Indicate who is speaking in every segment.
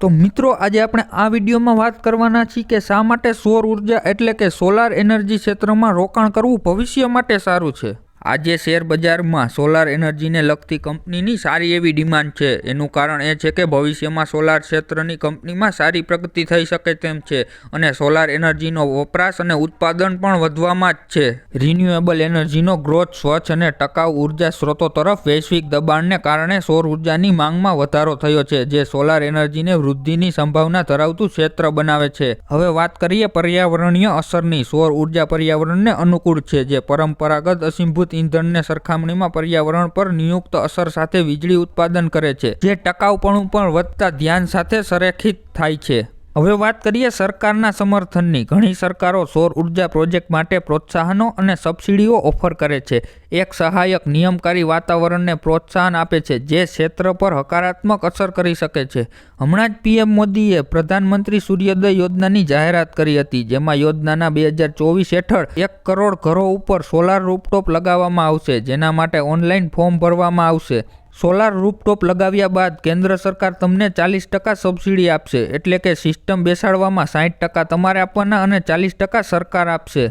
Speaker 1: તો મિત્રો, આજે આપણે આ વિડીયોમાં વાત કરવાના છીએ કે શા માટે સૌર ઊર્જા એટલે કે સોલાર એનર્જી ક્ષેત્રમાં રોકાણ કરવું ભવિષ્ય માટે સારું છે? આજે શેર બજારમાં સોલાર એનર્જીને લગતી કંપનીની સારી એવી ડિમાન્ડ છે. એનું કારણ એ છે કે ભવિષ્યમાં સોલાર ક્ષેત્રની કંપનીમાં સારી પ્રગતિ થઈ શકે તેમ છે અને સોલાર એનર્જીનો વપરાશ અને ઉત્પાદન પણ વધવામાં જ છે. રિન્યુએબલ એનર્જીનો ગ્રોથ સ્વચ્છ અને ટકાઉ ઊર્જા સ્ત્રોતો તરફ વૈશ્વિક દબાણને કારણે સૌર ઉર્જાની માંગમાં વધારો થયો છે, જે સોલાર એનર્જીને વૃદ્ધિની સંભાવના ધરાવતું ક્ષેત્ર બનાવે છે. હવે વાત કરીએ પર્યાવરણીય અસરની. સૌર ઊર્જા પર્યાવરણને અનુકૂળ છે, જે પરંપરાગત અસીમભૂત ઇંધણને સરખામણીમાં પર્યાવરણ પર નિયુક્ત અસર સાથે વીજળી ઉત્પાદન કરે છે, જે ટકાઉપણું પણ વધતા ધ્યાન સાથે સંરેખિત થાય છે. હવે વાત કરીએ સરકારના સમર્થનની. ઘણી સરકારો સૌર ઊર્જા પ્રોજેક્ટ માટે પ્રોત્સાહનો અને સબસિડીઓ ઓફર કરે છે. એક સહાયક નિયમકારી વાતાવરણને પ્રોત્સાહન આપે છે, જે ક્ષેત્ર પર હકારાત્મક અસર કરી શકે છે. હમણાં જ પીએમ મોદીએ પ્રધાનમંત્રી સૂર્યોદય યોજનાની જાહેરાત કરી હતી, જેમાં યોજનાના બે હજાર ચોવીસ હેઠળ એક કરોડ ઘરો ઉપર સોલાર રૂપટોપ લગાવવામાં આવશે, જેના માટે ઓનલાઈન ફોર્મ ભરવામાં આવશે. સોલાર રૂપટોપ લગાવ્યા બાદ કેન્દ્ર સરકાર તમને ચાલીસ ટકા સબસિડી આપશે, એટલે કે સિસ્ટમ બેસાડવામાં સાઠ ટકા તમારે આપવાના અને ચાલીસ ટકા સરકાર આપશે.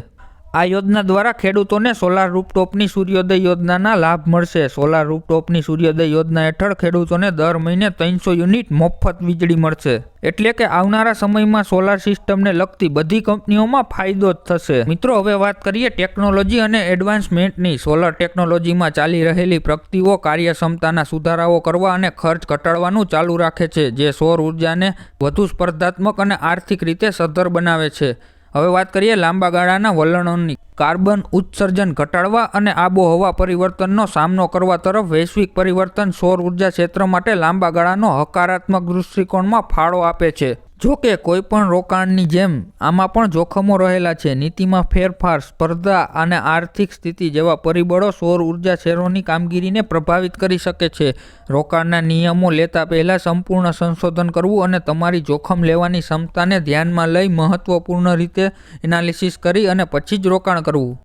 Speaker 1: આ યોજના દ્વારા ખેડૂતોને સોલાર રૂપટોપની સૂર્યોદય યોજનાના લાભ મળશે. સોલાર રૂપટોપની સૂર્યોદય યોજના હેઠળ ખેડૂતોને દર મહિને ત્રણસો યુનિટ મફત વીજળી મળશે. એટલે કે આવનારા સમયમાં સોલાર સિસ્ટમને લગતી બધી કંપનીઓમાં ફાયદો જ થશે. મિત્રો, હવે વાત કરીએ ટેકનોલોજી અને એડવાન્સમેન્ટની. સોલાર ટેકનોલોજીમાં ચાલી રહેલી પ્રગતિઓ, કાર્યક્ષમતાના સુધારાઓ કરવા અને ખર્ચ ઘટાડવાનું ચાલુ રાખે છે, જે સૌર ઉર્જાને વધુ સ્પર્ધાત્મક અને આર્થિક રીતે સદ્ધર બનાવે છે. હવે વાત કરીએ લાંબા ગાળાના વલણોની. કાર્બન ઉત્સર્જન ઘટાડવા અને આબોહવા પરિવર્તનનો સામનો કરવા તરફ વૈશ્વિક પરિવર્તન સૌર ઊર્જા ક્ષેત્ર માટે લાંબા ગાળાનો હકારાત્મક દૃષ્ટિકોણમાં ફાળો આપે છે. જો કે કોઈપણ રોકાણની જેમ, આમાં પણ જોખમો રહેલા છે. નીતિમાં ફેરફાર, સ્પર્ધા અને આર્થિક સ્થિતિ જેવા પરિબળો સૌર ઊર્જા શેરોની કામગીરીને પ્રભાવિત કરી શકે છે. રોકાણના નિયમો લેતા પહેલાં સંપૂર્ણ સંશોધન કરવું અને તમારી જોખમ લેવાની ક્ષમતાને ધ્યાનમાં લઈ મહત્વપૂર્ણ રીતે એનાલિસિસ કરી અને પછી જ રોકાણ કરવું.